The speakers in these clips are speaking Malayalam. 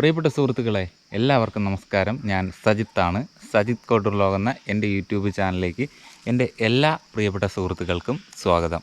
പ്രിയപ്പെട്ട സുഹൃത്തുക്കളെ എല്ലാവർക്കും നമസ്കാരം. ഞാൻ സജിത്താണ്. സജിത് കോട്ടൂർ എന്ന എന്റെ യൂട്യൂബ് ചാനലിലേക്ക് എന്റെ എല്ലാ പ്രിയപ്പെട്ട സുഹൃത്തുക്കൾക്കും സ്വാഗതം.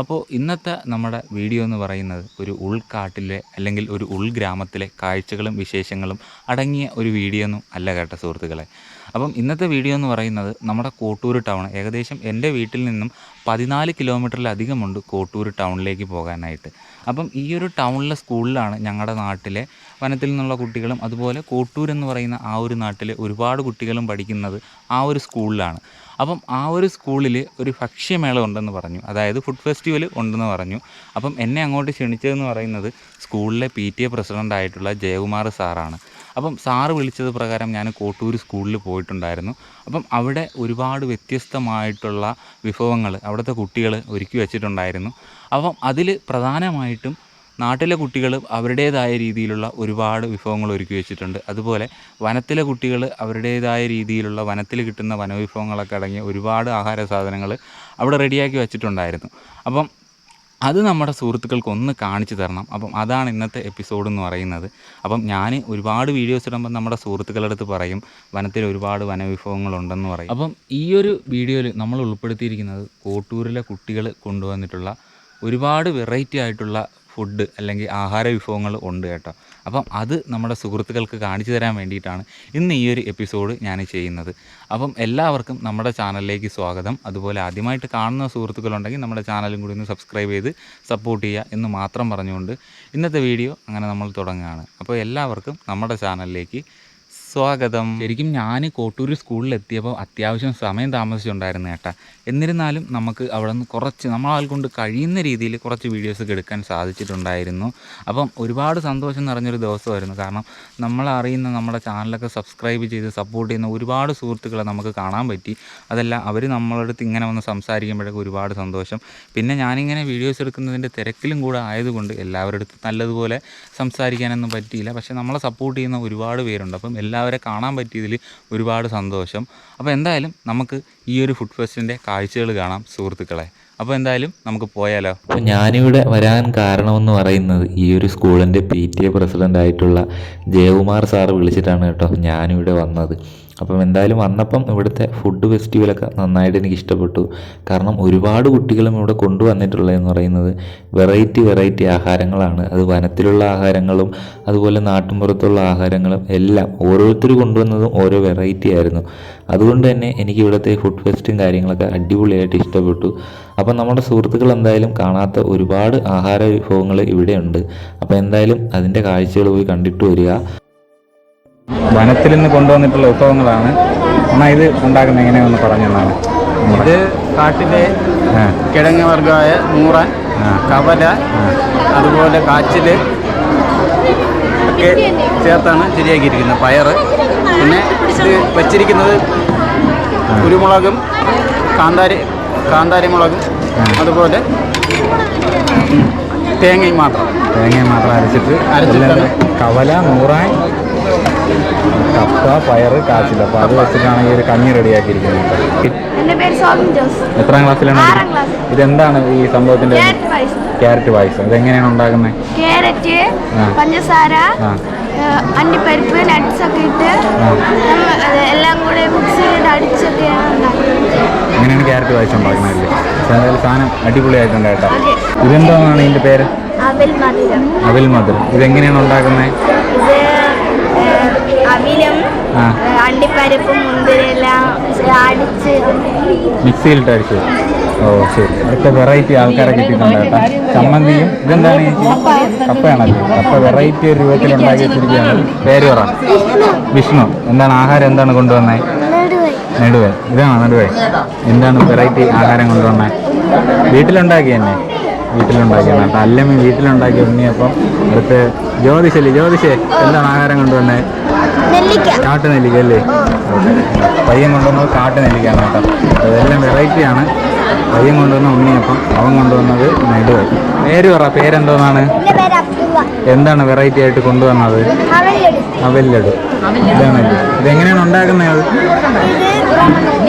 അപ്പോൾ ഇന്നത്തെ നമ്മുടെ വീഡിയോ എന്ന് പറയുന്നത് ഒരു ഉൾക്കാട്ടിലെ അല്ലെങ്കിൽ ഒരു ഉൾഗ്രാമത്തിലെ കാഴ്ചകളും വിശേഷങ്ങളും അടങ്ങിയ ഒരു വീഡിയോ ഒന്നും അല്ല കേട്ട സുഹൃത്തുക്കളെ. അപ്പം ഇന്നത്തെ വീഡിയോ എന്ന് പറയുന്നത് നമ്മുടെ കോട്ടൂർ ടൗൺ. ഏകദേശം എന്റെ വീട്ടിൽ നിന്നും പതിനാല് കിലോമീറ്ററിലധികമുണ്ട് കോട്ടൂർ ടൗണിലേക്ക് പോകാനായിട്ട്. അപ്പം ഈ ഒരു ടൗണിലെ സ്കൂളിലാണ് ഞങ്ങളുടെ നാട്ടിലെ വനത്തിൽ നിന്നുള്ള കുട്ടികളും അതുപോലെ കോട്ടൂർ എന്ന് പറയുന്ന ആ ഒരു നാട്ടിൽ ഒരുപാട് കുട്ടികളും പഠിക്കുന്നത് ആ ഒരു സ്കൂളിലാണ്. അപ്പം ആ ഒരു സ്കൂളിൽ ഒരു ഭക്ഷ്യമേള ഉണ്ടെന്ന് പറഞ്ഞു. അതായത് ഫുഡ് ഫെസ്റ്റിവൽ ഉണ്ടെന്ന് പറഞ്ഞു. അപ്പം എന്നെ അങ്ങോട്ട് ക്ഷണിച്ചതെന്ന് പറയുന്നത് സ്കൂളിലെ പി ടി എ പ്രസിഡന്റ് ആയിട്ടുള്ള ജയകുമാർ സാറാണ്. അപ്പം സാറ് വിളിച്ചത് പ്രകാരം ഞാൻ കോട്ടൂർ സ്കൂളിൽ പോയിട്ടുണ്ടായിരുന്നു. അപ്പം അവിടെ ഒരുപാട് വ്യത്യസ്തമായിട്ടുള്ള വിഭവങ്ങൾ അവിടുത്തെ കുട്ടികൾ ഒരുക്കി വെച്ചിട്ടുണ്ടായിരുന്നു. അപ്പം അതിൽ പ്രധാനമായിട്ടും നാട്ടിലെ കുട്ടികൾ അവരുടേതായ രീതിയിലുള്ള ഒരുപാട് വിഭവങ്ങൾ ഒരുക്കി വെച്ചിട്ടുണ്ട്. അതുപോലെ വനത്തിലെ കുട്ടികൾ അവരുടേതായ രീതിയിലുള്ള വനത്തിൽ കിട്ടുന്ന വനവിഭവങ്ങളൊക്കെ അടങ്ങിയ ഒരുപാട് ആഹാര സാധനങ്ങൾ അവിടെ റെഡിയാക്കി വെച്ചിട്ടുണ്ടായിരുന്നു. അപ്പം അത് നമ്മുടെ സുഹൃത്തുക്കൾക്ക് ഒന്ന് കാണിച്ചു തരണം. അപ്പം അതാണ് ഇന്നത്തെ എപ്പിസോഡ് എന്ന് പറയുന്നത്. അപ്പം ഞാൻ ഒരുപാട് വീഡിയോസ് ഇടുമ്പോൾ നമ്മുടെ സുഹൃത്തുക്കളുടെ അടുത്ത് പറയും വനത്തിൽ ഒരുപാട് വനവിഭവങ്ങളുണ്ടെന്ന് പറയും. അപ്പം ഈ ഒരു വീഡിയോയിൽ നമ്മൾ ഉൾപ്പെടുത്തിയിരിക്കുന്നത് കോട്ടൂരിലെ കുട്ടികൾ കൊണ്ടുവന്നിട്ടുള്ള ഒരുപാട് വെറൈറ്റി ആയിട്ടുള്ള ഫുഡ് അല്ലെങ്കിൽ ആഹാര വിഭവങ്ങൾ ഉണ്ട് കേട്ടോ. അപ്പം അത് നമ്മുടെ സുഹൃത്തുക്കൾക്ക് കാണിച്ചു തരാൻ വേണ്ടിയിട്ടാണ് ഇന്ന് ഈ ഒരു എപ്പിസോഡ് ഞാൻ ചെയ്യുന്നത്. അപ്പം എല്ലാവർക്കും നമ്മുടെ ചാനലിലേക്ക് സ്വാഗതം. അതുപോലെ ആദ്യമായിട്ട് കാണുന്ന സുഹൃത്തുക്കളുണ്ടെങ്കിൽ നമ്മുടെ ചാനലും കൂടി ഒന്ന് സബ്സ്ക്രൈബ് ചെയ്ത് സപ്പോർട്ട് ചെയ്യുക എന്ന് മാത്രം പറഞ്ഞുകൊണ്ട് ഇന്നത്തെ വീഡിയോ അങ്ങനെ നമ്മൾ തുടങ്ങുകയാണ്. അപ്പോൾ എല്ലാവർക്കും നമ്മുടെ ചാനലിലേക്ക് സ്വാഗതം. ശരിക്കും ഞാൻ കോട്ടൂർ സ്കൂളിൽ എത്തിയപ്പോൾ അത്യാവശ്യം സമയം താമസിച്ചുണ്ടായിരുന്നു കേട്ടാ എന്നിരുന്നാലും നമുക്ക് അവിടെ നിന്ന് കുറച്ച് നമ്മളാൽ കൊണ്ട് കഴിയുന്ന രീതിയിൽ കുറച്ച് വീഡിയോസൊക്കെ എടുക്കാൻ സാധിച്ചിട്ടുണ്ടായിരുന്നു. അപ്പം ഒരുപാട് സന്തോഷം നിറഞ്ഞൊരു ദിവസമായിരുന്നു. കാരണം നമ്മളറിയുന്ന നമ്മുടെ ചാനലൊക്കെ സബ്സ്ക്രൈബ് ചെയ്ത് സപ്പോർട്ട് ചെയ്യുന്ന ഒരുപാട് സുഹൃത്തുക്കളെ നമുക്ക് കാണാൻ പറ്റി. അതല്ല അവർ നമ്മളടുത്ത് ഇങ്ങനെ വന്ന് സംസാരിക്കുമ്പോഴൊക്കെ ഒരുപാട് സന്തോഷം. പിന്നെ ഞാനിങ്ങനെ വീഡിയോസ് എടുക്കുന്നതിന്റെ തിരക്കിലും കൂടെ ആയതുകൊണ്ട് എല്ലാവരുടെ അടുത്ത് നല്ലതുപോലെ സംസാരിക്കാനൊന്നും പറ്റിയില്ല. പക്ഷേ നമ്മളെ സപ്പോർട്ട് ചെയ്യുന്ന ഒരുപാട് പേരുണ്ട്. അപ്പം എല്ലാവരെ കാണാൻ പറ്റിയതിൽ ഒരുപാട് സന്തോഷം. അപ്പോൾ എന്തായാലും നമുക്ക് ഈ ഒരു ഫുഡ് ഫെസ്റ്റിന്റെ കാഴ്ചകൾ കാണാം സുഹൃത്തുക്കളെ. അപ്പോൾ എന്തായാലും നമുക്ക് പോയാലോ? അപ്പോൾ ഞാനിവിടെ വരാൻ കാരണമെന്ന് പറയുന്നത് ഈ ഒരു സ്കൂളിന്റെ പി ടി എ പ്രസിഡന്റ് ആയിട്ടുള്ള ജയകുമാർ സാർ വിളിച്ചിട്ടാണ് കേട്ടോ ഞാനിവിടെ വന്നത്. അപ്പം എന്തായാലും വന്നപ്പം ഇവിടുത്തെ ഫുഡ് ഫെസ്റ്റിവലൊക്കെ നന്നായിട്ട് എനിക്ക് ഇഷ്ടപ്പെട്ടു. കാരണം ഒരുപാട് കുട്ടികളും ഇവിടെ കൊണ്ടുവന്നിട്ടുള്ളതെന്ന് പറയുന്നത് വെറൈറ്റി വെറൈറ്റി ആഹാരങ്ങളാണ്. അത് വനത്തിലുള്ള ആഹാരങ്ങളും അതുപോലെ നാട്ടിൻപുറത്തുള്ള ആഹാരങ്ങളും എല്ലാം ഓരോരുത്തർ കൊണ്ടുവന്നതും ഓരോ വെറൈറ്റി ആയിരുന്നു. അതുകൊണ്ട് തന്നെ എനിക്ക് ഇവിടുത്തെ ഫുഡ് ഫെസ്റ്റും കാര്യങ്ങളൊക്കെ അടിപൊളിയായിട്ട് ഇഷ്ടപ്പെട്ടു. അപ്പം നമ്മുടെ സുഹൃത്തുക്കൾ എന്തായാലും കാണാത്ത ഒരുപാട് ആഹാര വിഭവങ്ങൾ ഇവിടെയുണ്ട്. അപ്പോൾ എന്തായാലും അതിന്റെ കാഴ്ചകൾ പോയി കണ്ടിട്ട് വരിക. വനത്തിൽ നിന്ന് കൊണ്ടുവന്നിട്ടുള്ള ഉത്സവങ്ങളാണ്. എന്നാൽ ഇത് ഉണ്ടാക്കുന്നത് എങ്ങനെയാണെന്ന് പറഞ്ഞു തന്നാണ് ഇത് കാട്ടിലെ കിഴങ്ങ് വർഗമായ മൂറൻ കവല അതുപോലെ കാച്ചിൽ ഒക്കെ ചേർത്താണ് ശരിയാക്കിയിരിക്കുന്നത് പയറ് പിന്നെ ഇത് വച്ചിരിക്കുന്നത് കുരുമുളകും കാന്താരി കാന്താരി മുളകും അതുപോലെ തേങ്ങയും മാത്രം. തേങ്ങയും മാത്രം അരച്ചിട്ട് അരച്ചിട്ടാണ്. കവല നൂറാൻ കപ്പ പയറ് കാച്ചിൽ അപ്പോൾ അത് വെച്ചിട്ടാണ് ഈ ഒരു കഞ്ഞി റെഡിയാക്കിയിരിക്കുന്നത് എത്രാം ക്ലാസ്സിലാണ് ഇതെന്താണ് ഈ സംഭവത്തിന്റെ ക്യാരറ്റ് പായസം. ഇതെങ്ങനെയാണ് ഉണ്ടാക്കുന്നത്? ക്യാരറ്റ്. പഞ്ചസാര അണ്ടിപ്പരിപ്പ് നട്ട്സ് ഒക്കെ ഇട്ട് എല്ലാം കൂടെ അടിച്ചൊക്കെയാണ് ഉണ്ടാക്കുന്നത്. അങ്ങനെയാണ് ക്യാരറ്റ് പായസം എന്തായാലും സാധനം അടിപൊളിയായിട്ടുണ്ട് കേട്ടോ. ഇതെന്താണ് ഇതിന്റെ പേര്? അവൽ മധുരം. അവിൽ മധുരം. ഇതെങ്ങനെയാണ് ഉണ്ടാക്കുന്നത്? അവിലും അണ്ടിപ്പരിപ്പും മുന്തിരിയെല്ലാം അടിച്ച് മിക്സിയിലിട്ട് അടിച്ചു ഓ ശരി. അടുത്ത വെറൈറ്റി ആൾക്കാരെ കിട്ടിയിട്ടുണ്ട് കേട്ടോ. ചമ്മന്തിയും ഇതെന്താണ് ചേച്ചി? കപ്പയാണല്ലേ? കപ്പ വെറൈറ്റി ഒരു രൂപത്തിൽ ഉണ്ടാക്കി വെച്ചിരിക്കുകയാണ്. പേര് പറ. വിഷ്ണു. എന്താണ് ആഹാരം എന്താണ് കൊണ്ടുവന്നത് നെടുവേ. ഇതാണോ നെടുവേ? എന്താണ് വെറൈറ്റി ആഹാരം കൊണ്ടുവന്നത് വീട്ടിലുണ്ടാക്കി തന്നെ വീട്ടിലുണ്ടാക്കിയാണ് അപ്പം അല്ലമ്മ വീട്ടിലുണ്ടാക്കിയ ഉണ്ണിയപ്പം അടുത്ത് ജ്യോതിഷല്ലേ ജ്യോതിഷേ എന്താണ് ആഹാരം കൊണ്ടുവന്നേ? കാട്ട് നെല്ലിക്ക അല്ലേ? പയ്യൻ കൊണ്ടുവന്നത് കാട്ട് നെല്ലിക്കാണ് കേട്ടോ. അതെല്ലാം വെറൈറ്റിയാണ്. പയ്യൻ കൊണ്ടുവന്ന ഉണ്ണിയപ്പം അവൻ കൊണ്ടുവന്നത് നെടുവ. പേര് പറ പേരെന്തോന്നാണ്? എന്താണ് വെറൈറ്റി ആയിട്ട് കൊണ്ടുവന്നത്? അവല്ലടു ഇതാണല്ലേ. ഇതെങ്ങനെയാണ് ഉണ്ടാക്കുന്നത്?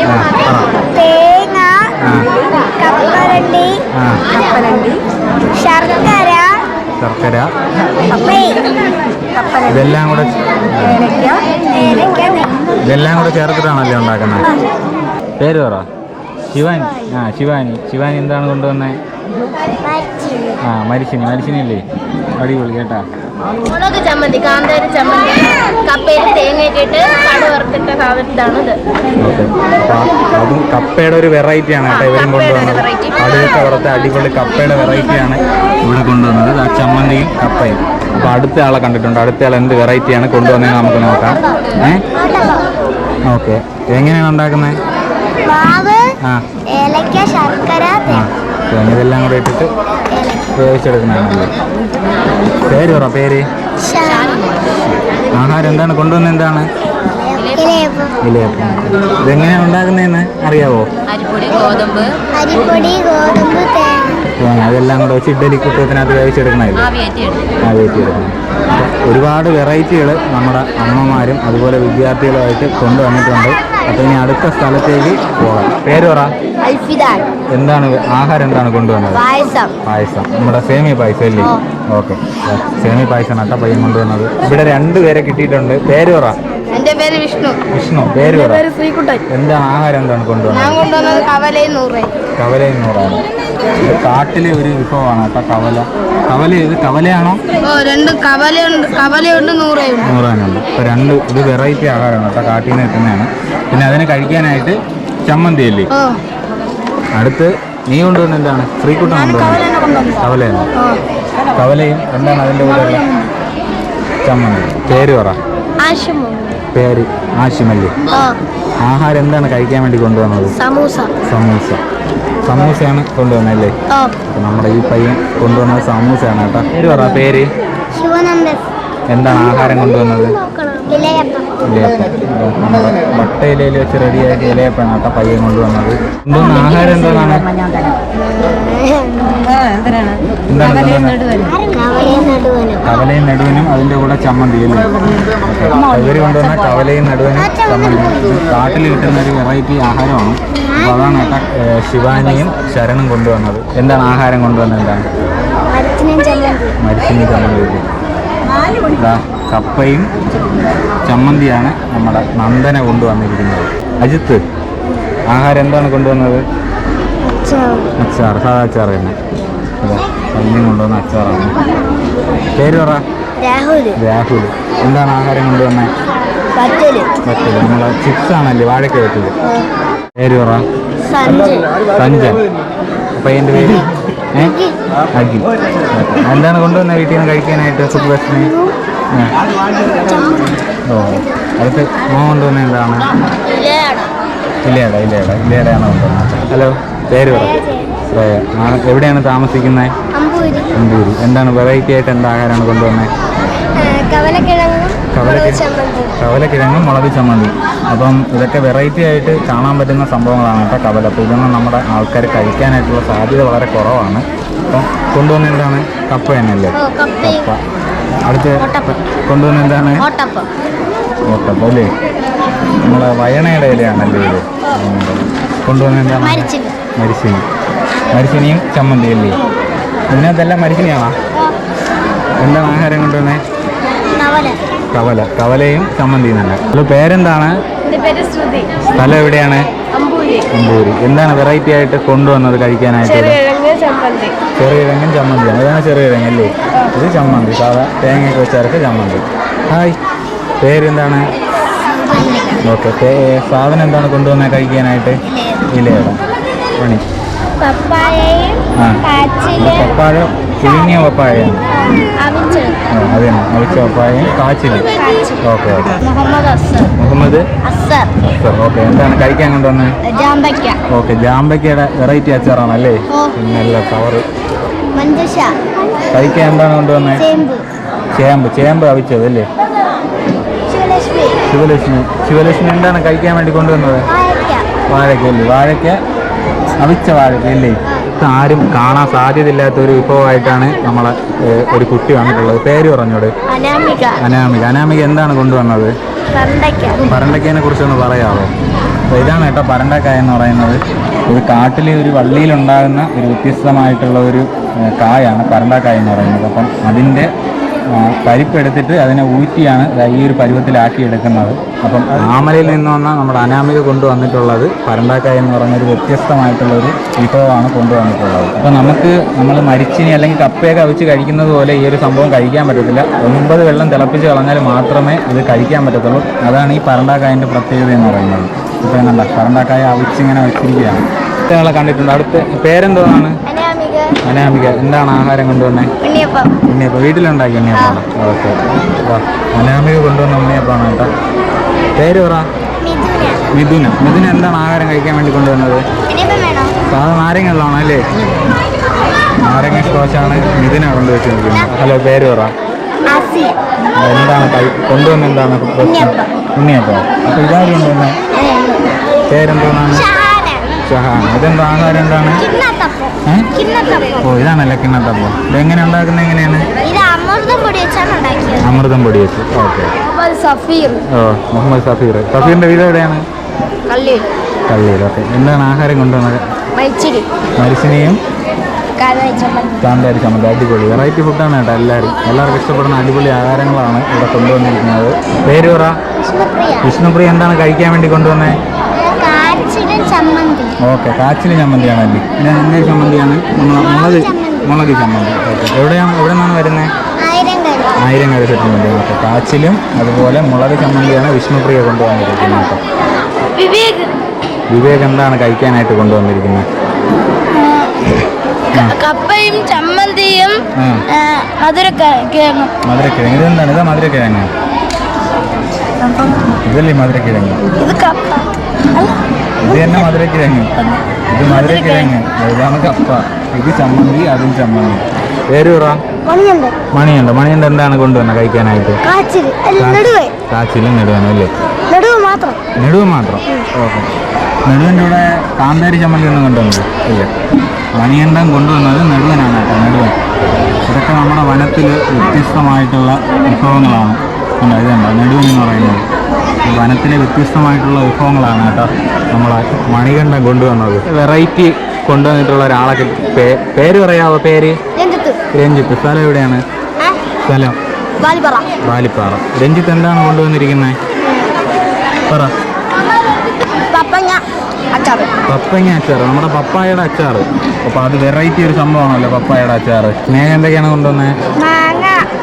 ഇത് കപ്പലണ്ടി ആ. ശർക്കര. ശർക്കര. ഇതെല്ലാം കൂടെ ഇതെല്ലാം കൂടെ ചേർത്തിട്ടാണല്ലേ ഉണ്ടാക്കുന്നത് പേര് പറ. ശിവാനി. ആ ശിവാനി. ശിവാനി എന്താണ് കൊണ്ടുവന്നത് ആ മരിശിനി മരിശിനി അല്ലേ അടിപൊളി കേട്ടാ. മുളക് ചമ്മന്തി കാന്താരി ചമ്മന്തി കപ്പയിൽ തേങ്ങ ഇട്ടിട്ട് കടു വറുത്തിട്ട സാധനത്താണ് ഇത് അതും കപ്പയുടെ ഒരു വെറൈറ്റി ആണ് കേട്ടോ ഇവരും കൊണ്ടുവന്നത്. അടുത്ത വറുത്ത അടിപൊളി കപ്പയുടെ വെറൈറ്റി ആണ് ഇവിടെ കൊണ്ടുവന്നത്. ആ ചമ്മന്തിയും കപ്പയും. അപ്പൊ അടുത്ത ആളെ കണ്ടിട്ടുണ്ട്. അടുത്ത ആൾ എന്ത് വെറൈറ്റിയാണ് കൊണ്ടുവന്നതെന്ന് നമുക്ക് നോക്കാം. ഏ? ഓക്കെ. എങ്ങനെയാണ് ഉണ്ടാക്കുന്നത് ഏലക്ക ശർക്കര തേങ്ങ ഇതെല്ലാം കൂടെ ഇട്ടിട്ട് വേവിച്ചെടുക്കുന്നതാണല്ലേ പേര് പറ പേര്. ആഹാരം എന്താണ്? കൊണ്ടുവന്ന എന്താണ്? ഇതെങ്ങനെയാണ് ഉണ്ടാക്കുന്നതെന്ന് അറിയാവോ? തേങ്ങ. അതെല്ലാം കൂടെ വെച്ച് ഇഡ്ഡലി കുട്ടത്തിനകത്ത് വേവിച്ചെടുക്കണമല്ലോ ആവിയേറ്റി എടുക്കും ആ വേവിച്ചെടുക്കണം അപ്പോൾ ഒരുപാട് വെറൈറ്റികൾ നമ്മുടെ അമ്മമാരും അതുപോലെ വിദ്യാർത്ഥികളുമായിട്ട് കൊണ്ടുവന്നിട്ടുണ്ട്. അപ്പോൾ ഇനി അടുത്ത സ്ഥലത്തേക്ക് പോകാം. പേര് പറ. എന്താണ് ആഹാരം എന്താണ് കൊണ്ടുവന്നത്? പായസം. പായസം. നമ്മുടെ സേമി പായസം അല്ലേ? ഓക്കെ. സേമിയ പായസം നട്ട പയ്യൻ കൊണ്ടുവന്നത്. ഇവിടെ രണ്ട് പേരെ കിട്ടിയിട്ടുണ്ട്. പേര് പറ. എന്റെ പേര് വിഷ്ണു. വിഷ്ണു. പേര് പറ. എന്താണ് ആഹാരം എന്താണ് ഞാൻ കൊണ്ടുവന്നത് കവലയും നൂറേ. കവലയും നൂറാണ്. കാട്ടിലെ ഒരു വിഭവമാണ് കേട്ടോ കവല. കവല ഇത് കവലയാണോ? രണ്ട് കവലയുണ്ട് കവലയുണ്ട് നൂറയുണ്ട്. നൂറാനുണ്ട്. ഇപ്പോൾ രണ്ട് ഇത് വെറൈറ്റി ആഹാരമാണ് കേട്ടോ കാട്ടിൽ നിന്ന് എത്തുന്നതാണ് പിന്നെ അതിനെ കഴിക്കാനായിട്ട് ചമ്മന്തി അല്ലേ അടുത്ത് നീ കൊണ്ടുവന്ന എന്താണ്? ശ്രീകുട്ടൻ കൊണ്ടുവന്നത് കവലയാണ്. കവലയും എന്താണ് അതിന്റെ കൂടെ ചമ്മന്തി. പേര് പറ. ആശമോ പേര് ആശിമല്ലേ. ആഹാരം എന്താണ് കഴിക്കാൻ വേണ്ടി കൊണ്ടുവന്നത്? സമൂസ. സമൂസ. സമൂസയാണ് കൊണ്ടുവന്നല്ലേ നമ്മുടെ ഈ പയ്യൻ കൊണ്ടുവന്ന സമൂസയാണ് കേട്ടോ. പേര് പറ പേര്. എന്താണ് ആഹാരം കൊണ്ടുവന്നത്? വട്ടയിലയിൽ വെച്ച് റെഡിയാക്കിയ ഇലയപ്പാണ് കേട്ടോ പയ്യൻ കൊണ്ടുവന്നത്. എന്തോന്ന് ആഹാരം എന്താണ്? കവലയും നടുവനും. അതിന്റെ കൂടെ ചമ്മന്തി അല്ലേ ഇവർ കൊണ്ടുവന്ന കവലയും നടുവിനും ചമ്മന്തി. കാട്ടിൽ കിട്ടുന്ന ഒരു വെറൈറ്റി ആഹാരമാണ്. അപ്പോൾ അതാണ് കേട്ടോ ശിവാനിയും ശരണും കൊണ്ടുവന്നത്. എന്താണ് ആഹാരം കൊണ്ടുവന്നത് എന്താണ്? മരിച്ചിനി ചമ്മന്തി. കപ്പയും ചമ്മന്തിയാണ് നമ്മുടെ നന്ദന കൊണ്ടുവന്നിരിക്കുന്നത്. അജിത്ത് ആഹാരം എന്താണ് കൊണ്ടുവന്നത്? അച്ചാർ സാധാ അച്ചാർ തന്നെ. അതെ പല്ലിയും കൊണ്ടുവന്ന അച്ചാറാണ്. പേര് പറ. രാഹുൽ രാഹുൽ എന്താണ് ആഹാരം കൊണ്ടുവന്നത് പറ്റൽ പറ്റില്ല നമ്മളെ ചിപ്സ് ആണല്ലേ വാഴയ്ക്ക പറ്റില്ല പേര് പറ. സഞ്ജൻ. പയ്യന്റെ പേര്? ഏഹ് അഖിൽ. എന്താണ് കൊണ്ടുവന്ന വീട്ടിൽ നിന്ന് കഴിക്കാനായിട്ട്? ഫുഡ് ബസ്സിന് ഓ അടുത്ത് മോൻ കൊണ്ടുവന്ന എന്താണ്? ഇല്ലയുടെ ഇല്ലയുടെ ഇല്ലയുടെയാണ് കൊണ്ടുവന്നത്? ഹലോ പേര് പറ. ശ്രേയ. എവിടെയാണ് താമസിക്കുന്നത്? അമ്പൂരി. എന്താണ് വെറൈറ്റി ആയിട്ട് എന്താ ആഹാരമാണ് കൊണ്ടുവന്നത് കവലക്കിഴങ്ങും മുളക് ചമ്മന്തി. അപ്പം ഇതൊക്കെ വെറൈറ്റി ആയിട്ട് കാണാൻ പറ്റുന്ന സംഭവങ്ങളാണ് കേട്ടോ കവല. അപ്പോൾ ഇതൊന്നും നമ്മുടെ ആൾക്കാർ കഴിക്കാനായിട്ടുള്ള സാധ്യത വളരെ കുറവാണ്. അപ്പം കൊണ്ടുവന്ന എന്താണ്? കപ്പ തന്നെയല്ലേ? കപ്പ. അടുത്ത് കൊണ്ടുവന്ന എന്താണ് ഓട്ടപ്പം. അല്ലേ? നമ്മളെ വയണയുടെ ഇലയാണല്ലേ ഇത്. കൊണ്ടുവന്ന എന്താണ് മരിച്ചിനി. മരിച്ചിനിയും ചമ്മന്തി അല്ലേ ഇതിനകത്തെല്ലാം മരിച്ചിനിയാണോ? എന്താണ് ആഹാരം കൊണ്ടുവന്നേ? കവല കവല കവലയും ചമ്മന്തിയും തന്നെ. അത് പേരെന്താണ്? സ്ഥലം എവിടെയാണ്? അമ്പൂരി എന്താണ് വെറൈറ്റി ആയിട്ട് കൊണ്ടുവന്നത് കഴിക്കാനായിട്ട്? ചെറുകിഴങ്ങും ചമ്മന്തിയാണ് അതാണ് ചെറുകിഴങ്ങ് അല്ലേ? ഇത് ചമ്മന്തി. സാധാ തേങ്ങയൊക്കെ വെച്ചാലൊക്കെ ചമ്മന്തി. ഹായ്. പേരെന്താണ്? ഓക്കെ. സാധനം എന്താണ് കൊണ്ടുവന്നത് കഴിക്കാനായിട്ട്? ഇലയുടെ. പണി. പപ്പാഴ കിഴിഞ്ഞ കാച്ചിൽ. പപ്പായ പുഴുങ്ങിയ അത് അവിച്ച. പപ്പായ കാച്ചിലും. കാച്ചിൽ okay okay. Muhammad Azhar okay. എന്താണ് കഴിക്കാൻ കൊണ്ടുവന്നത് ജാമ്പയ്ക്ക. Okay ജാമ്പയ്ക്കയുടെ variety അച്ചാറാണല്ലേ. നല്ല മഞ്ചുഷ കഴിക്കാൻ എന്താണ് കൊണ്ടുവന്നത് ചേമ്പ്. ചേമ്പ്. അവിച്ചത് അല്ലേ? ശിവലക്ഷ്മി. ശിവലക്ഷ്മി. എന്താണ് കഴിക്കാൻ വേണ്ടി കൊണ്ടുവന്നത്? വാഴയ്ക്ക. അല്ലേ? വാഴയ്ക്ക അവിച്ച വാഴയ്ക്ക അല്ലേ? ആരും കാണാൻ സാധ്യതയില്ലാത്ത ഒരു വിഭവമായിട്ടാണ് നമ്മളെ ഒരു കുട്ടി വന്നിട്ടുള്ളത്. പേര് പറഞ്ഞോട്. അനാമിക. അനാമിക. അനാമിക എന്താണ് കൊണ്ടുവന്നത്? പരണ്ടയ്ക്കനെ കുറിച്ചൊന്ന് പറയാമോ അപ്പോൾ ഇതാണ് കേട്ടോ പരണ്ടക്കായ എന്ന് പറയുന്നത്. ഒരു കാട്ടിലെ ഒരു വള്ളിയിലുണ്ടാകുന്ന ഒരു വ്യത്യസ്തമായിട്ടുള്ള ഒരു കായാണ് പരണ്ടക്കായ എന്ന് പറയുന്നത്. അപ്പം അതിന്റെ പരിപ്പെടുത്തിട്ട് അതിനെ ഊറ്റിയാണ് ഈ ഒരു പരുവത്തിലാക്കി എടുക്കുന്നത് അപ്പം ആമലയിൽ നിന്ന് വന്ന നമ്മുടെ അനാമിക കൊണ്ടുവന്നിട്ടുള്ളത് പരണ്ടാക്കായ എന്ന് പറഞ്ഞൊരു വ്യത്യസ്തമായിട്ടുള്ളൊരു വിഭവമാണ് കൊണ്ടുവന്നിട്ടുള്ളത്. അപ്പോൾ നമുക്ക് നമ്മൾ മരിച്ചിനി അല്ലെങ്കിൽ കപ്പയൊക്കെ അവിച്ച് കഴിക്കുന്നത് പോലെ ഈ ഒരു സംഭവം കഴിക്കാൻ പറ്റത്തില്ല. ഒമ്പത് വെള്ളം തിളപ്പിച്ച് കളഞ്ഞാൽ മാത്രമേ ഇത് കഴിക്കാൻ പറ്റത്തുള്ളൂ. അതാണ് ഈ പരണ്ടാക്കായന്റെ പ്രത്യേകത എന്ന് പറയുന്നത്. ഇപ്പോൾ എന്നല്ല പരണ്ടാക്കായ അവിച്ചിങ്ങനെ വെച്ചിരിക്കുകയാണ്. ഇത്തരങ്ങളെ കണ്ടിട്ടുണ്ട്. അടുത്ത പേരെന്തോന്നാണ്? അനാമിക എന്താണ് ആഹാരം കൊണ്ടുവന്നേ? ഉണ്ണിയപ്പം. ഉണ്ണിയപ്പം. വീട്ടിലുണ്ടാക്കി ഉണ്ണിയപ്പാണ് ഓക്കെ. അനാമിക കൊണ്ടുവന്ന ഉണ്ണിയപ്പാണ് കേട്ടോ പേര് പറ. മിഥുന. മിഥുന. എന്താണ് ആഹാരം കഴിക്കാൻ വേണ്ടി കൊണ്ടുവന്നത്? സാധാരണ നാരങ്ങ അല്ലേ? നാരങ്ങ സ്കോച്ചാണ് മിഥുന കൊണ്ടുവച്ചിരിക്കുന്നത്. ഹലോ പേര് പറ. എന്താണ് കൊണ്ടുവന്ന എന്താണ്? ഉണ്ണിയപ്പം. അപ്പൊ ഇതാര് കൊണ്ടുവന്നേ? പേരെന്തോന്നാണ് ഷഹാന. ഷഹാൻ ഇതെന്താ? ആഹാരം എന്താണ്? ഓ ഇതാണല്ലേ കിണ്ണത്തപ്പം. ഇത് എങ്ങനെ ഉണ്ടാക്കുന്നത്? എങ്ങനെയാണ്? ഇത് അമൃതം പൊടി വെച്ച്. ഓക്കെ. സഫീർ. ഓ മുഹമ്മദ് സഫീർ. സഫീറിന്റെ വീട് എവിടെയാണ്? കള്ളിയിൽ ഓക്കെ. എന്താണ് ആഹാരം കൊണ്ടുവന്നത്? മരിച്ചിനെയും കാന്താരി ചമ്മന്തി അടിപൊളി. വെറൈറ്റി ഫുഡാണ് കേട്ടോ എല്ലാവരും എല്ലാവർക്കും ഇഷ്ടപ്പെടുന്ന അടിപൊളി ആഹാരങ്ങളാണ് ഇവിടെ കൊണ്ടുവന്നിരിക്കുന്നത്. പേര് പറ. വിഷ്ണുപ്രിയ. എന്താണ് കഴിക്കാൻ വേണ്ടി കൊണ്ടുവന്നത് ചമ്മന്തി ഓക്കെ കാച്ചിൽ ചമ്മന്തിയാണ് അല്ലേ ഞാൻ എന്നെ ചമ്മന്തിയാണ്. മുള- മുളക് മുളക് ചമ്മന്തി. ഓക്കെ എവിടെയാണ് എവിടെ നിന്നാണ് വരുന്നത് ആയിരം കറി ചമ്മന്തി ഓക്കെ കാച്ചിലും അതുപോലെ മുളക് ചമ്മന്തിയാണ് വിഷ്ണുപ്രിയ കൊണ്ടുവന്നിരിക്കുന്നത് കേട്ടോ. വിവേക്. വിവേക് എന്താണ് കഴിക്കാനായിട്ട് കൊണ്ടുവന്നിരിക്കുന്നത്? കപ്പയും ചമ്മന്തിയും മധുരക്കിഴങ്ങും. മധുരക്കിഴങ്ങ്. ഇതെന്താണ്? ഇതാ മധുരക്കിഴങ്ങ്. ഇതല്ലേ മധുരക്കിഴങ്ങ്? ഇത് കപ്പ. ഇത് തന്നെ മധുരക്കിഴങ്ങ് ഇത് മധുരക്കിഴങ്ങ് ഇതാണ് കപ്പ. ഇത് ചമ്മന്തി അതും ചമ്മന്തി. പേര് പറ. മണിയുണ്ട് മണിയുണ്ട് എന്താണ് കൊണ്ടുവന്നത് കഴിക്കാനായിട്ട്? കാച്ചിലും നെടുവാനും അല്ലേ? നെടുവ് മാത്രം. ഓക്കെ. നെടുവിന്റെ കൂടെ കാന്താരി ചമ്മന്തി ഒന്നും കൊണ്ടുവന്നത് ഇല്ല. മണിയണ്ടം കൊണ്ടുവന്നത് നെടുവനാണ് കേട്ടോ നെടുവൻ ഇതൊക്കെ നമ്മുടെ വനത്തിൽ വ്യത്യസ്തമായിട്ടുള്ള വിഭവങ്ങളാണ്. കണ്ടോ ഇതുണ്ടോ നെടുവൻ എന്ന് പറയുന്നത്. വനത്തിലെ വ്യത്യസ്തമായിട്ടുള്ള വിഭവങ്ങളാണ് കേട്ടോ. നമ്മളെ മണികണ്ഠം കൊണ്ടുവന്നത്. വെറൈറ്റി കൊണ്ടുവന്നിട്ടുള്ള ഒരാളൊക്കെ പേര് പറയാവോ പേര്? രഞ്ജിത്ത്. സ്ഥലം എവിടെയാണ്? സ്ഥലം? ബാലിപ്പാറ. രഞ്ജിത്ത് എന്താണ് കൊണ്ടുവന്നിരിക്കുന്നത് പറ. പപ്പങ്ങ അച്ചാറ്. പപ്പങ്ങ അച്ചാർ നമ്മുടെ പപ്പായയുടെ അച്ചാർ അപ്പൊ അത് വെറൈറ്റി ഒരു സംഭവമാണല്ലോ പപ്പായയുടെ അച്ചാർ സ്നേഹം എന്തൊക്കെയാണ് കൊണ്ടുവന്നത്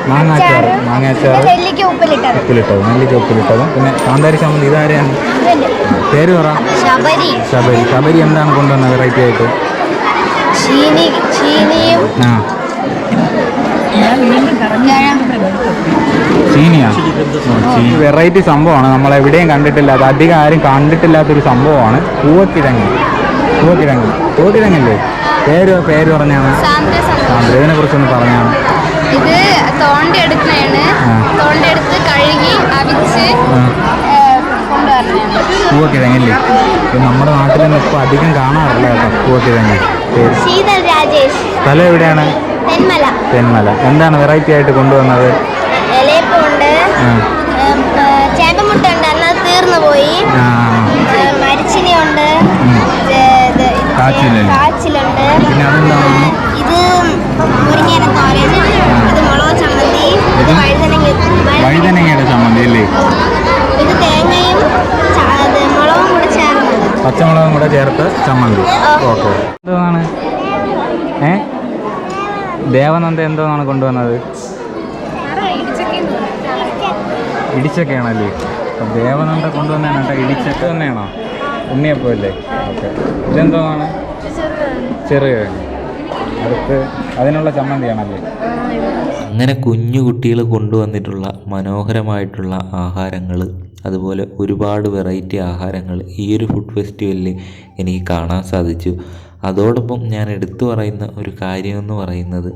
മാങ്ങ മാങ്ങ മാങ്ങ അച്ചാർ നെല്ലിക്ക ഉപ്പിലിട്ടത്. ഉപ്പിലിട്ടത് നെല്ലിക്ക ഉപ്പിലിട്ടതും പിന്നെ കാന്താരി ചമ്മന്തി ഇതാരെയാണ് പേര് പറ. ശബരി. ശബരി. ശബരി എന്താണ് കൊണ്ടുവന്നത് വെറൈറ്റി ആയിട്ട്? ചീനി ചീനിയും ആ. ചീനിയാ? വെറൈറ്റി സംഭവമാണ്. നമ്മൾ എവിടെയും കണ്ടിട്ടില്ല. അത് അധികം ആരും കണ്ടിട്ടില്ലാത്തൊരു സംഭവമാണ്. പൂവക്കിഴങ്ങ്. പൂവക്കിഴങ്ങ്. പൂവക്കിഴങ്ങല്ലേ? പേര് പേര് പറഞ്ഞാണ്. സാന്ദ്ര ഇതിനെ കുറിച്ചൊന്ന് പറഞ്ഞാണ്. ഇത് ആ. തോണ്ടെടുത്ത് കഴുകി അവിച്ച് ആ, കൊണ്ടുവരണേണ്. പൂവക്കിഴങ്ങല്ലേ നമ്മുടെ നാട്ടിലൊന്നും ഇപ്പൊ അധികം കാണാറില്ല കേട്ടോ പൂവക്കിഴങ്ങ് ശീതൽ രാജേഷ്. സ്ഥലം എവിടെയാണ്? തെന്മല. എന്താണ് വെറൈറ്റി ആയിട്ട് കൊണ്ടുവന്നത്? ചമ്മന്തി ഓക്കെ. എന്താണ് ഏ? ദേവനന്ദ എന്തോന്നാണ് കൊണ്ടുവന്നത്? ഇടിച്ചൊക്കെയാണല്ലേ? അപ്പം ദേവനന്ദ കൊണ്ടുവന്നാണ് കേട്ടോ. ഇടിച്ചൊക്കെ തന്നെയാണോ? ഉണ്ണിയപ്പം അല്ലേ ഓക്കെ. ഇതെന്തോന്നാണ്? ചെറിയ അടുത്ത് അതിനുള്ള ചമ്മന്തിയാണല്ലേ? അങ്ങനെ കുഞ്ഞു കുട്ടികൾ കൊണ്ടുവന്നിട്ടുള്ള മനോഹരമായിട്ടുള്ള ആഹാരങ്ങൾ അതുപോലെ ഒരുപാട് വെറൈറ്റി ആഹാരങ്ങൾ ഈ ഒരു ഫുഡ് ഫെസ്റ്റിവലിൽ എനിക്ക് കാണാൻ സാധിച്ചു. അതോടൊപ്പം ഞാൻ എടുത്തു പറയുന്ന ഒരു കാര്യമെന്ന് പറയുന്നത്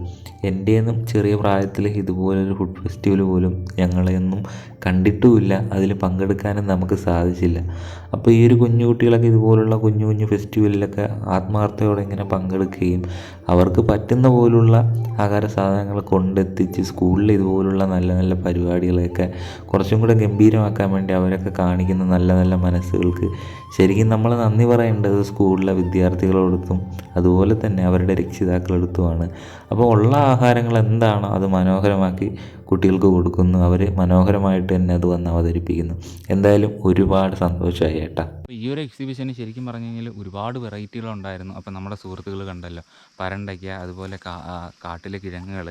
എന്റെയൊന്നും ചെറിയ പ്രായത്തിൽ ഇതുപോലൊരു ഫുഡ് ഫെസ്റ്റിവൽ പോലും ഞങ്ങളെയൊന്നും കണ്ടിട്ടുമില്ല. അതിൽ പങ്കെടുക്കാനും നമുക്ക് സാധിച്ചില്ല. അപ്പോൾ ഈ ഒരു കുഞ്ഞു കുട്ടികളൊക്കെ ഇതുപോലുള്ള കുഞ്ഞു കുഞ്ഞു ഫെസ്റ്റിവലിലൊക്കെ ആത്മാർത്ഥയോടെ ഇങ്ങനെ പങ്കെടുക്കുകയും അവർക്ക് പറ്റുന്ന പോലുള്ള ആഹാര സാധനങ്ങൾ കൊണ്ടെത്തിച്ച് സ്കൂളിൽ ഇതുപോലുള്ള നല്ല നല്ല പരിപാടികളെയൊക്കെ കുറച്ചും കൂടെ ഗംഭീരമാക്കാൻ വേണ്ടി അവരൊക്കെ കാണിക്കുന്ന നല്ല നല്ല മനസ്സുകൾക്ക് ശരിക്കും നമ്മൾ നന്ദി പറയേണ്ടത് സ്കൂളിലെ വിദ്യാർത്ഥികളോടൊത്തും അതുപോലെ തന്നെ അവരുടെ രക്ഷിതാക്കളെടുത്തുമാണ് അപ്പോൾ ഉള്ള ആഹാരങ്ങൾ എന്താണോ അത് മനോഹരമാക്കി കുട്ടികൾക്ക് കൊടുക്കുന്നു. അവർ മനോഹരമായിട്ട് തന്നെ അത് വന്ന് അവതരിപ്പിക്കുന്നു. എന്തായാലും ഒരുപാട് സന്തോഷമായി ഏട്ടാ. അപ്പോൾ ഈ ഒരു എക്സിബിഷന് ശരിക്കും പറഞ്ഞു കഴിഞ്ഞാൽ ഒരുപാട് വെറൈറ്റികളുണ്ടായിരുന്നു അപ്പോൾ നമ്മുടെ സുഹൃത്തുക്കൾ കണ്ടല്ലോ. പരണ്ടയ്ക്ക അതുപോലെ കാട്ടിലെ കിഴങ്ങുകൾ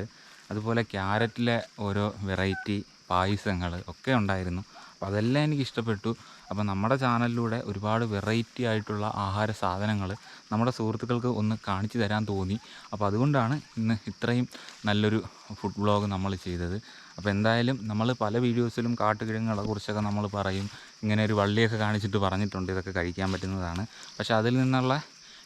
അതുപോലെ ക്യാരറ്റിലെ ഓരോ വെറൈറ്റി പായസങ്ങൾ ഒക്കെ ഉണ്ടായിരുന്നു. അപ്പോൾ അതെല്ലാം എനിക്ക് ഇഷ്ടപ്പെട്ടു. അപ്പോൾ നമ്മുടെ ചാനലിലൂടെ ഒരുപാട് വെറൈറ്റി ആയിട്ടുള്ള ആഹാര സാധനങ്ങൾ നമ്മുടെ സുഹൃത്തുക്കൾക്ക് ഒന്ന് കാണിച്ചു തരാൻ തോന്നി. അപ്പോൾ അതുകൊണ്ടാണ് ഇന്ന് ഇത്രയും നല്ലൊരു ഫുഡ് ബ്ലോഗ് നമ്മൾ ചെയ്തത്. അപ്പോൾ എന്തായാലും നമ്മൾ പല വീഡിയോസിലും കാട്ടുകിഴങ്ങുകളെ കുറിച്ചൊക്കെ നമ്മൾ പറയും. ഇങ്ങനെ ഒരു വള്ളിയൊക്കെ കാണിച്ചിട്ട് പറഞ്ഞിട്ടുണ്ട് ഇതൊക്കെ കഴിക്കാൻ പറ്റുന്നതാണ്. പക്ഷേ അതിൽ നിന്നുള്ള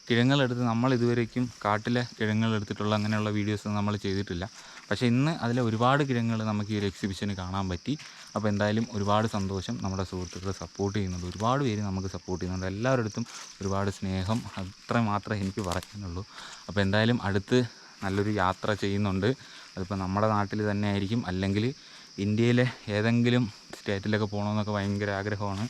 കിഴങ്ങുകളെടുത്ത് നമ്മൾ ഇതുവരേക്കും കാട്ടിലെ കിഴങ്ങുകളെടുത്തിട്ടുള്ള അങ്ങനെയുള്ള വീഡിയോസ് നമ്മൾ ചെയ്തിട്ടില്ല. പക്ഷേ ഇന്ന് അതിലെ ഒരുപാട് കിഴങ്ങുകൾ നമുക്ക് ഈ ഒരു എക്സിബിഷന് കാണാൻ പറ്റി. അപ്പോൾ എന്തായാലും ഒരുപാട് സന്തോഷം നമ്മുടെ സുഹൃത്തുക്കൾ സപ്പോർട്ട് ചെയ്യുന്നുണ്ട്. ഒരുപാട് പേര് നമുക്ക് സപ്പോർട്ട് ചെയ്യുന്നുണ്ട്. എല്ലാവരുടെ അടുത്തും ഒരുപാട് സ്നേഹം അത്ര മാത്രമേ എനിക്ക് പറയാനുള്ളൂ. അപ്പോൾ എന്തായാലും അടുത്ത് നല്ലൊരു യാത്ര ചെയ്യുന്നുണ്ട്. അതിപ്പോൾ നമ്മുടെ നാട്ടിൽ തന്നെ ആയിരിക്കും. അല്ലെങ്കിൽ ഇന്ത്യയിലെ ഏതെങ്കിലും സ്റ്റേറ്റിലൊക്കെ പോകണമെന്നൊക്കെ ഭയങ്കര ആഗ്രഹമാണ്.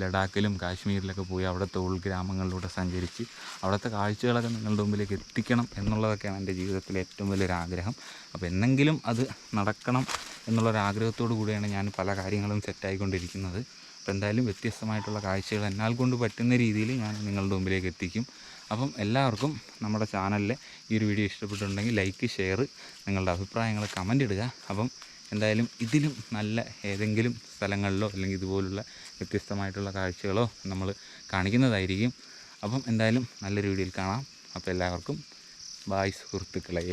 ലഡാക്കിലും കാശ്മീരിലൊക്കെ പോയി അവിടുത്തെ ഉൾഗ്രാമങ്ങളിലൂടെ സഞ്ചരിച്ച് അവിടുത്തെ കാഴ്ചകളൊക്കെ നിങ്ങളുടെ മുമ്പിലേക്ക് എത്തിക്കണം എന്നുള്ളതൊക്കെയാണ് എന്റെ ജീവിതത്തിലെ ഏറ്റവും വലിയൊരു ആഗ്രഹം. അപ്പോൾ എന്നെങ്കിലും അത് നടക്കണം എന്നുള്ളൊരാഗ്രഹത്തോടു കൂടിയാണ് ഞാൻ പല കാര്യങ്ങളും സെറ്റായിക്കൊണ്ടിരിക്കുന്നത് അപ്പോൾ എന്തായാലും വ്യത്യസ്തമായിട്ടുള്ള കാഴ്ചകൾ എന്നാൽ കൊണ്ട് പറ്റുന്ന രീതിയിൽ ഞാൻ നിങ്ങളുടെ മുമ്പിലേക്ക് എത്തിക്കും. അപ്പം എല്ലാവർക്കും നമ്മുടെ ചാനലിലെ ഈ ഒരു വീഡിയോ ഇഷ്ടപ്പെട്ടിട്ടുണ്ടെങ്കിൽ ലൈക്ക് ഷെയർ നിങ്ങളുടെ അഭിപ്രായങ്ങൾ കമന്റ് ഇടുക. അപ്പം എന്തായാലും ഇതിലും നല്ല ഏതെങ്കിലും സ്ഥലങ്ങളിലോ അല്ലെങ്കിൽ ഇതുപോലുള്ള വ്യത്യസ്തമായിട്ടുള്ള കാഴ്ചകളോ നമ്മൾ കാണിക്കുന്നതായിരിക്കും. അപ്പം എന്തായാലും നല്ലൊരു വീഡിയോയിൽ കാണാം. അപ്പോൾ എല്ലാവർക്കും ബായ് സുഹൃത്തുക്കളെ.